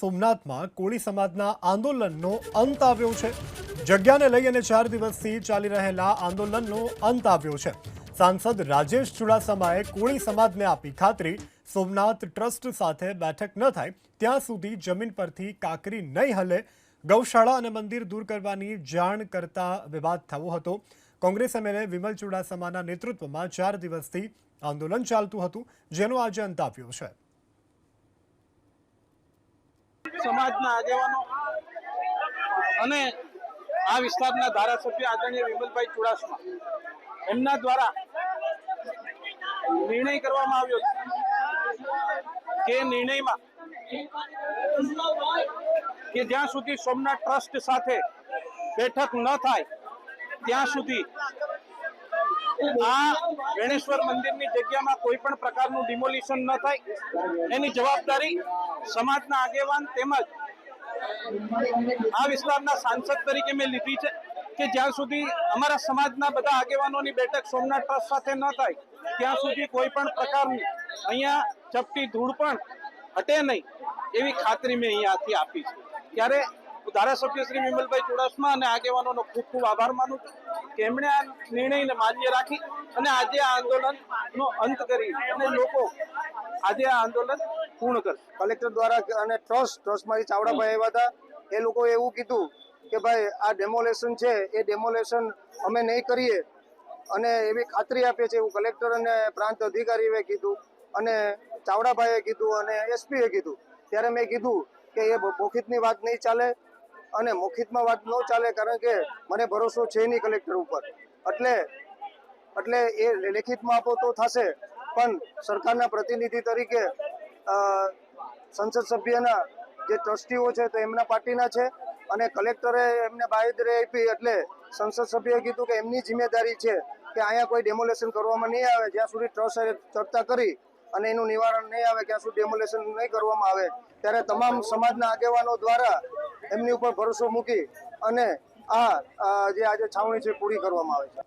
સોમનાથમાં કોળી સમાજના આંદોલનનો અંત આવ્યો છે. જગ્યાને લઈ અને ચાર દિવસથી ચાલી રહેલા આંદોલનનો અંત આવ્યો છે. સાંસદ રાજેશ ચુડાસમાએ કોળી સમાજને આપી ખાતરી. સોમનાથ ટ્રસ્ટ સાથે બેઠક ન થાય, ત્યાં સુધી જમીન પરથી કાકરી નહીં હલે. ગૌશાળા અને મંદિર દૂર કરવાની જાણ કરતા વિવાદ થયો હતો. કોંગ્રેસ એમએલએ વિમલ ચુડાસમાના નેતૃત્વમાં ચાર દિવસથી આંદોલન ચાલતું હતું, જેનો આજે અંત આવ્યો છે. સમાજના આગેવાનો અને આ વિસ્તારના ધારાસભ્ય આદરણીય વિમલભાઈ ચુડાસમા. એમના દ્વારા નિર્ણય કરવામાં આવ્યો છે કે નિર્ણયમાં કે જ્યાં સુધી સોમનાથ ટ્રસ્ટ સાથે બેઠક ન થાય, ત્યાં સુધી આ વેણેશ્વર મંદિરની જગ્યામાં કોઈ પણ પ્રકારનું ડિમોલિશન ન થાય. એની જવાબદારી સમાજના આગેવાન તેમજ આ વિસ્તારના સાંસદ તરીકે મેં લીધી છે કે જ્યાં સુધી અમારા સમાજના બધા આગેવાનોની બેઠક સોમનાથ ટ્રસ્ટ સાથે ન થાય, ત્યાં સુધી કોઈ પણ પ્રકારની અહીંયા ચપટી ધૂળ પણ હટે નહીં એવી ખાતરી મેં અહીંયાથી આપી છે. ત્યારે ધારાસભ્ય શ્રી વિમલભાઈ ચુડાસમા અને આગેવાનોનો ખૂબ ખૂબ આભાર માનું છું કે એમણે આ નિર્ણયને માન્ય રાખી અને આજે આ આંદોલનનો અંત કરી અને લોકો આજે આ આંદોલન પૂર્ણ કરશે. કલેક્ટર દ્વારા અને ટ્રસ્ટ, ટ્રસ્ટમાંથી ચાવડાભાઈ આવ્યા હતા, એ લોકોએ એવું કીધું કે ભાઈ, આ ડેમોલેશન છે, એ ડેમોલેશન અમે નહીં કરીએ અને એવી ખાતરી આપીએ છીએ એવું કલેક્ટર અને પ્રાંત અધિકારીએ કીધું અને ચાવડાભાઈએ કીધું અને એસપીએ કીધું. ત્યારે મેં કીધું કે એ બોખિતની વાત નહીં ચાલે અને મુખિતમાં વાત ન ચાલે કારણ કે મને ભરોસો છે નહીં કલેક્ટર ઉપર. એટલે એટલે એ લેખિતમાં આપો તો થશે, પણ સરકારના પ્રતિનિધિ તરીકે સંસદ સભ્યના જે ટ્રસ્ટીઓ છે તો એમના પાર્ટીના છે અને કલેક્ટરે એમને બાહેધરી આપી એટલે સંસદ સભ્યએ કીધું કે એમની જિમ્મેદારી છે કે અહીંયા કોઈ ડેમોલેશન કરવામાં નહીં આવે, જ્યાં સુધી ટ્રસ્ટ ચર્ચા કરી અને એનું નિવારણ નહીં આવે, ત્યાં સુધી ડેમોલેશન નહીં કરવામાં આવે. ત્યારે તમામ સમાજના આગેવાનો દ્વારા એમની ઉપર ભરોસો મૂકી અને આ જે આજે છાવણી છે પૂરી કરવામાં આવે છે.